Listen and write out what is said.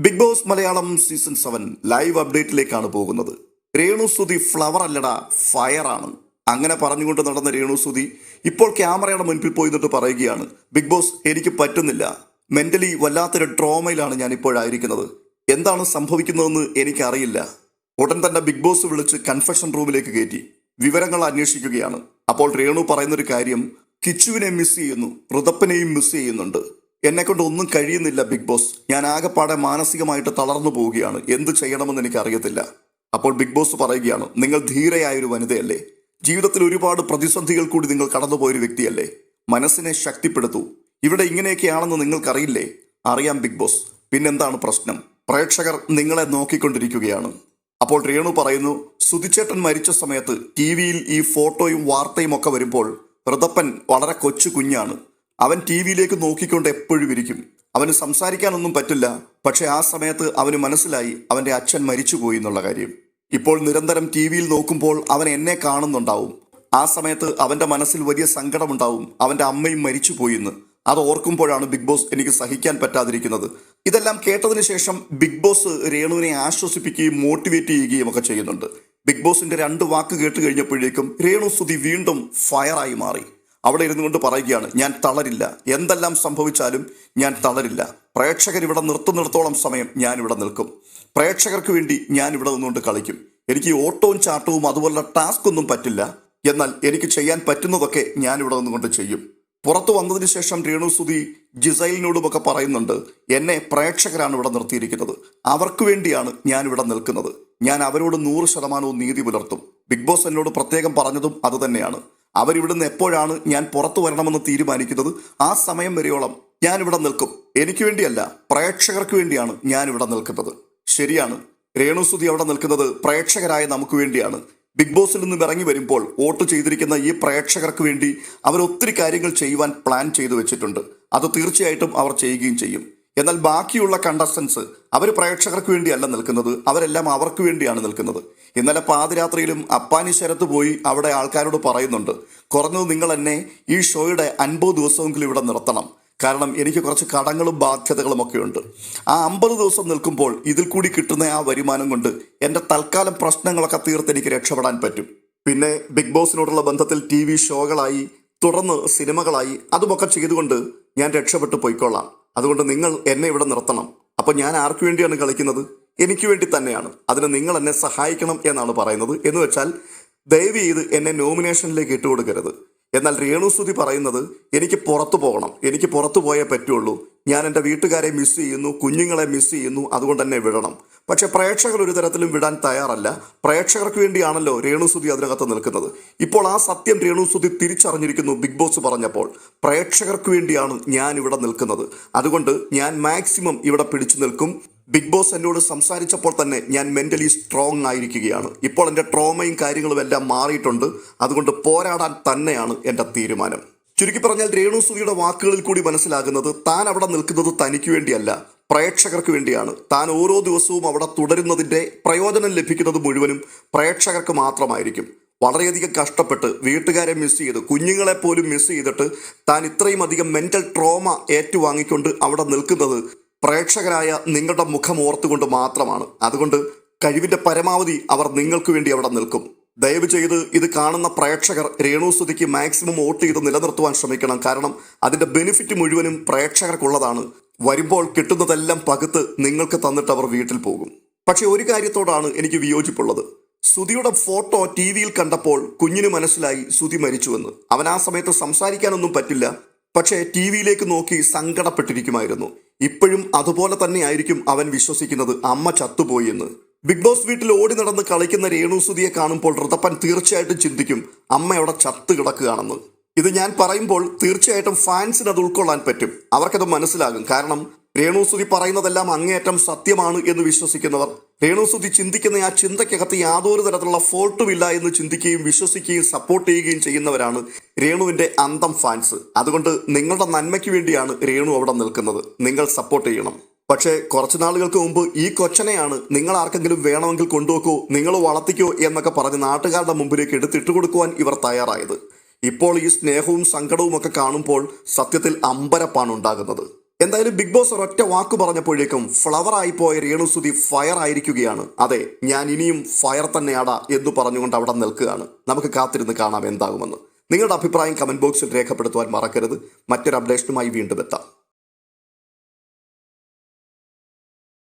Big Boss Malayalam season seven live അപ്ഡേറ്റിലേക്കാണ് പോകുന്നത്. Renu Sudhi flower അല്ലട fire ആണ്. അങ്ങനെ പറഞ്ഞുകൊണ്ട് നടന്ന രേണുസുതി ഇപ്പോൾ ക്യാമറയുടെ മുൻപിൽ പോയി നിന്നിട്ട് പറയുകയാണ് ബിഗ് ബോസ് എനിക്ക് പറ്റുന്നില്ല. മെന്റലി വല്ലാത്തൊരു ട്രോമയിലാണ് ഞാൻ ഇപ്പോഴായിരിക്കുന്നത് എന്താണ് സംഭവിക്കുന്നതെന്ന് എനിക്കറിയില്ല. ഉടൻ തന്നെ ബിഗ് ബോസ് വിളിച്ച് കൺഫെഷൻ റൂമിലേക്ക് കയറ്റി. വിവരങ്ങൾ അന്വേഷിക്കുകയാണ്. അപ്പോൾ രേണു പറയുന്നൊരു കാര്യം കിച്ചുവിനെ മിസ് ചെയ്യുന്നു ഋതപ്പനെയും മിസ് ചെയ്യുന്നുണ്ട്. എന്നെ കൊണ്ടൊന്നും കഴിയുന്നില്ല ബിഗ് ബോസ്. ഞാൻ ആകെപ്പാടെ മാനസികമായിട്ട് തളർന്നു പോവുകയാണ്. എന്ത് ചെയ്യണമെന്ന് എനിക്ക് അറിയത്തില്ല അപ്പോൾ ബിഗ് ബോസ് പറയുകയാണ് നിങ്ങൾ ധീരയായൊരു വനിതയല്ലേ. ജീവിതത്തിൽ ഒരുപാട് പ്രതിസന്ധികൾ കൂടി നിങ്ങൾ കടന്നുപോയൊരു വ്യക്തിയല്ലേ. മനസ്സിനെ ശക്തിപ്പെടുത്തൂ. ഇവിടെ ഇങ്ങനെയൊക്കെയാണെന്ന് നിങ്ങൾക്കറിയില്ലേ? അറിയാം ബിഗ് ബോസ്. പിന്നെന്താണ് പ്രശ്നം? പ്രേക്ഷകർ നിങ്ങളെ നോക്കിക്കൊണ്ടിരിക്കുകയാണ്. അപ്പോൾ രേണു പറയുന്നു സുധിച്ചേട്ടൻ മരിച്ച സമയത്ത് ടി വിയിൽ ഈ ഫോട്ടോയും വാർത്തയും ഒക്കെ വരുമ്പോൾ ഋതപ്പൻ വളരെ കൊച്ചു കുഞ്ഞാണ്. അവൻ ടി വിയിലേക്ക് നോക്കിക്കൊണ്ട് എപ്പോഴും ഇരിക്കും. അവന് സംസാരിക്കാനൊന്നും പറ്റില്ല. പക്ഷേ ആ സമയത്ത് അവന് മനസ്സിലായി അവന്റെ അച്ഛൻ മരിച്ചുപോയി എന്നുള്ള കാര്യം. ഇപ്പോൾ നിരന്തരം ടി വിയിൽ നോക്കുമ്പോൾ അവൻ എന്നെ കാണുന്നുണ്ടാവും. ആ സമയത്ത് അവന്റെ മനസ്സിൽ വലിയ സങ്കടമുണ്ടാവും. അവന്റെ അമ്മയും മരിച്ചുപോയി എന്ന്. അത് ഓർക്കുമ്പോഴാണ് ബിഗ് ബോസ് എനിക്ക് സഹിക്കാൻ പറ്റാതിരിക്കുന്നത്. ഇതെല്ലാം കേട്ടതിന് ശേഷം ബിഗ് ബോസ് രേണുവിനെ ആശ്വസിപ്പിക്കുകയും മോട്ടിവേറ്റ് ചെയ്യുകയും ഒക്കെ ചെയ്യുന്നുണ്ട്. ബിഗ് ബോസിന്റെ രണ്ട് വാക്ക് കേട്ട് കഴിഞ്ഞപ്പോഴേക്കും രേണു സുധി വീണ്ടും ഫയറായി മാറി. അവിടെ ഇരുന്നു കൊണ്ട് പറയുകയാണ് ഞാൻ തളരില്ല. എന്തെല്ലാം സംഭവിച്ചാലും ഞാൻ തളരില്ല. പ്രേക്ഷകർ ഇവിടെ നിർത്തുന്നിടത്തോളം സമയം ഞാൻ ഇവിടെ നിൽക്കും. പ്രേക്ഷകർക്ക് വേണ്ടി ഞാൻ ഇവിടെ നിന്നുകൊണ്ട് കളിക്കും. എനിക്ക് ഓട്ടവും ചാട്ടവും അതുപോലുള്ള ടാസ്ക് ഒന്നും പറ്റില്ല. എന്നാൽ എനിക്ക് ചെയ്യാൻ പറ്റുന്നതൊക്കെ ഞാൻ ഇവിടെ നിന്നുകൊണ്ട് ചെയ്യും. പുറത്തു വന്നതിന് ശേഷം രേണു സുധി ജിസൈലിനോടുമൊക്കെ പറയുന്നുണ്ട് എന്നെ പ്രേക്ഷകരാണ് ഇവിടെ നിർത്തിയിരിക്കുന്നത്. അവർക്ക് വേണ്ടിയാണ് ഞാൻ ഇവിടെ നിൽക്കുന്നത്. ഞാൻ അവരോട് നൂറ് ശതമാനവും നീതി പുലർത്തും. ബിഗ് ബോസ് എന്നോട് പ്രത്യേകം പറഞ്ഞതും അതുതന്നെയാണ് അവരിവിടുന്ന് എപ്പോഴാണ് ഞാൻ പുറത്തു വരണമെന്ന് തീരുമാനിക്കുന്നത്? ആ സമയം വരെയോളം ഞാൻ ഇവിടെ നിൽക്കും. എനിക്ക് വേണ്ടിയല്ല പ്രേക്ഷകർക്ക് വേണ്ടിയാണ് ഞാൻ ഇവിടെ നിൽക്കുന്നത്. ശരിയാണ് രേണുസുതി അവിടെ നിൽക്കുന്നത് പ്രേക്ഷകരായ നമുക്ക് വേണ്ടിയാണ്. ബിഗ് ബോസിൽ നിന്ന് ഇറങ്ങി വരുമ്പോൾ വോട്ട് ചെയ്തിരിക്കുന്ന ഈ പ്രേക്ഷകർക്ക് വേണ്ടി അവർ ഒത്തിരി കാര്യങ്ങൾ ചെയ്യുവാൻ പ്ലാൻ ചെയ്തു വെച്ചിട്ടുണ്ട്. അത് തീർച്ചയായിട്ടും അവർ ചെയ്യുകയും ചെയ്യും. എന്നാൽ ബാക്കിയുള്ള കണ്ടസ്റ്റൻസ് അവർ പ്രേക്ഷകർക്ക് വേണ്ടിയല്ല നിൽക്കുന്നത്. അവരെല്ലാം അവർക്ക് വേണ്ടിയാണ് നിൽക്കുന്നത്. ഇന്നലെ പാതിരാത്രിയിലും അപ്പാനി ശരത്ത് പോയി അവിടെ ആൾക്കാരോട് പറയുന്നുണ്ട് കുറഞ്ഞത് നിങ്ങൾ എന്നെ ഈ ഷോയുടെ അൻപത് ദിവസമെങ്കിലും ഇവിടെ നിർത്തണം. കാരണം എനിക്ക് കുറച്ച് കടങ്ങളും ബാധ്യതകളും ഒക്കെ ഉണ്ട്. ആ അമ്പത് ദിവസം നിൽക്കുമ്പോൾ ഇതിൽ കൂടി കിട്ടുന്ന ആ വരുമാനം കൊണ്ട് എന്റെ തൽക്കാലം പ്രശ്നങ്ങളൊക്കെ തീർത്ത് എനിക്ക് രക്ഷപ്പെടാൻ പറ്റും. പിന്നെ ബിഗ് ബോസിനോടുള്ള ബന്ധത്തിൽ ടി വി ഷോകളായി തുടർന്ന് സിനിമകളായി അതുമൊക്കെ ചെയ്തുകൊണ്ട് ഞാൻ രക്ഷപ്പെട്ടു പോയിക്കൊള്ളാം. അതുകൊണ്ട് നിങ്ങൾ എന്നെ ഇവിടെ നിർത്തണം. അപ്പോൾ ഞാൻ ആർക്കു വേണ്ടിയാണ് കളിക്കുന്നത്? എനിക്ക് വേണ്ടി തന്നെയാണ്. അതിന് നിങ്ങൾ എന്നെ സഹായിക്കണം എന്നാണ് പറയുന്നത്. എന്ന് വെച്ചാൽ ദയവ് ചെയ്ത് എന്നെ നോമിനേഷനിലേക്ക് ഇട്ടുകൊടുക്കരുത് എന്നാൽ രേണുസുതി പറയുന്നത് എനിക്ക് പുറത്തു പോകണം. എനിക്ക് പുറത്തു പോയേ പറ്റുള്ളൂ. ഞാൻ എന്റെ വീട്ടുകാരെ മിസ് ചെയ്യുന്നു കുഞ്ഞുങ്ങളെ മിസ് ചെയ്യുന്നു അതുകൊണ്ട് തന്നെ വിടണം. പക്ഷെ പ്രേക്ഷകർ ഒരു തരത്തിലും വിടാൻ തയ്യാറല്ല. പ്രേക്ഷകർക്ക് വേണ്ടിയാണല്ലോ രേണുസുതി അതിനകത്ത് നിൽക്കുന്നത്. ഇപ്പോൾ ആ സത്യം രേണുസുതി തിരിച്ചറിഞ്ഞിരിക്കുന്നു ബിഗ് ബോസ് പറഞ്ഞപ്പോൾ. പ്രേക്ഷകർക്ക് വേണ്ടിയാണ് ഞാൻ ഇവിടെ നിൽക്കുന്നത്. അതുകൊണ്ട് ഞാൻ മാക്സിമം ഇവിടെ പിടിച്ചു നിൽക്കും. ബിഗ് ബോസ് എന്നോട് സംസാരിച്ചപ്പോൾ തന്നെ ഞാൻ മെന്റലി സ്ട്രോങ് ആയിരിക്കുകയാണ്. ഇപ്പോൾ എന്റെ ട്രോമയും കാര്യങ്ങളും എല്ലാം മാറിയിട്ടുണ്ട്. അതുകൊണ്ട് പോരാടാൻ തന്നെയാണ് എന്റെ തീരുമാനം. ചുരുക്കി പറഞ്ഞാൽ രേണു സുധിയുടെ വാക്കുകളിൽ കൂടി മനസ്സിലാകുന്നത് താൻ അവിടെ നിൽക്കുന്നത് തനിക്ക് വേണ്ടിയല്ല. പ്രേക്ഷകർക്ക് വേണ്ടിയാണ്. താൻ ഓരോ ദിവസവും അവിടെ തുടരുന്നതിന്റെ പ്രയോജനം ലഭിക്കുന്നത് മുഴുവനും പ്രേക്ഷകർക്ക് മാത്രമായിരിക്കും. വളരെയധികം കഷ്ടപ്പെട്ട് വീട്ടുകാരെ മിസ് ചെയ്ത് കുഞ്ഞുങ്ങളെ പോലും മിസ് ചെയ്തിട്ട് താൻ ഇത്രയും അധികം മെന്റൽ ട്രോമ ഏറ്റുവാങ്ങിക്കൊണ്ട് അവിടെ നിൽക്കുന്നത് പ്രേക്ഷകരായ നിങ്ങളുടെ മുഖം ഓർത്തുകൊണ്ട് മാത്രമാണ്. അതുകൊണ്ട് കഴിവിന്റെ പരമാവധി അവർ നിങ്ങൾക്ക് വേണ്ടി അവിടെ നിൽക്കും. ദയവ് ചെയ്ത് ഇത് കാണുന്ന പ്രേക്ഷകർ രേണുസുതിക്ക് മാക്സിമം വോട്ട് ചെയ്ത് നിലനിർത്തുവാൻ ശ്രമിക്കണം. കാരണം അതിന്റെ ബെനിഫിറ്റ് മുഴുവനും പ്രേക്ഷകർക്കുള്ളതാണ്. വരുമ്പോൾ കിട്ടുന്നതെല്ലാം പകുത്ത് നിങ്ങൾക്ക് തന്നിട്ട് അവർ വീട്ടിൽ പോകും. പക്ഷെ ഒരു കാര്യത്തോടാണ് എനിക്ക് വിയോജിപ്പുള്ളത്. സുധിയുടെ ഫോട്ടോ ടി വിയിൽ കണ്ടപ്പോൾ കുഞ്ഞിന് മനസ്സിലായി സുധി മരിച്ചുവെന്ന്. അവൻ ആ സമയത്ത് സംസാരിക്കാനൊന്നും പറ്റില്ല. പക്ഷേ ടി വിയിലേക്ക് നോക്കി സങ്കടപ്പെട്ടിരിക്കുമായിരുന്നു. ഇപ്പോഴും അതുപോലെ തന്നെ ആയിരിക്കും അവൻ വിശ്വസിക്കുന്നത് അമ്മ ചത്തുപോയി എന്ന്. ബിഗ് ബോസ് വീട്ടിൽ ഓടി നടന്ന് കളിക്കുന്ന രേണു സുധിയെ കാണുമ്പോൾ ഋതപ്പൻ തീർച്ചയായിട്ടും ചിന്തിക്കും അമ്മ അവിടെ ചത്ത് കിടക്കുകയാണെന്ന്. ഇത് ഞാൻ പറയുമ്പോൾ തീർച്ചയായിട്ടും ഫാൻസിന് അത് ഉൾക്കൊള്ളാൻ പറ്റും. അവർക്കത് മനസ്സിലാകും. കാരണം രേണുസുതി പറയുന്നതെല്ലാം അങ്ങേയറ്റം സത്യമാണ് എന്ന് വിശ്വസിക്കുന്നവർ. രേണുസുതി ചിന്തിക്കുന്ന ആ ചിന്തയ്ക്കകത്ത് യാതൊരു തരത്തിലുള്ള ഫോൾട്ടുമില്ല എന്ന് ചിന്തിക്കുകയും വിശ്വസിക്കുകയും സപ്പോർട്ട് ചെയ്യുകയും ചെയ്യുന്നവരാണ് രേണുവിന്റെ അന്തം ഫാൻസ്. അതുകൊണ്ട് നിങ്ങളുടെ നന്മയ്ക്ക് വേണ്ടിയാണ് രേണു അവിടെ നിൽക്കുന്നത്. നിങ്ങൾ സപ്പോർട്ട് ചെയ്യണം. പക്ഷേ കുറച്ചു നാളുകൾക്ക് മുമ്പ് ഈ കൊച്ചനെയാണ് നിങ്ങൾ ആർക്കെങ്കിലും വേണമെങ്കിൽ കൊണ്ടുവെക്കോ നിങ്ങൾ വളർത്തിക്കോ എന്നൊക്കെ പറഞ്ഞ് നാട്ടുകാരുടെ മുമ്പിലേക്ക് എടുത്തിട്ട് കൊടുക്കുവാൻ ഇവർ തയ്യാറായത്. ഇപ്പോൾ ഈ സ്നേഹവും സങ്കടവും ഒക്കെ കാണുമ്പോൾ സത്യത്തിൽ അമ്പരപ്പാണ് ഉണ്ടാകുന്നത്. എന്തായാലും ബിഗ് ബോസ് ഒരൊറ്റ വാക്ക് പറഞ്ഞപ്പോഴേക്കും ഫ്ലവർ ആയി പോയ രേണുസുതി ഫയർ ആയിരിക്കുകയാണ്. അതെ ഞാൻ ഇനിയും ഫയർ തന്നെയാണ് എന്ന് പറഞ്ഞുകൊണ്ട് അവിടെ നിൽക്കുകയാണ്. നമുക്ക് കാത്തിരുന്ന് കാണാം എന്താകുമെന്ന്. നിങ്ങളുടെ അഭിപ്രായം കമന്റ് ബോക്സിൽ രേഖപ്പെടുത്തുവാൻ മറക്കരുത്. മറ്റൊരു അപ്ഡേഷനുമായി വീണ്ടും എത്താം.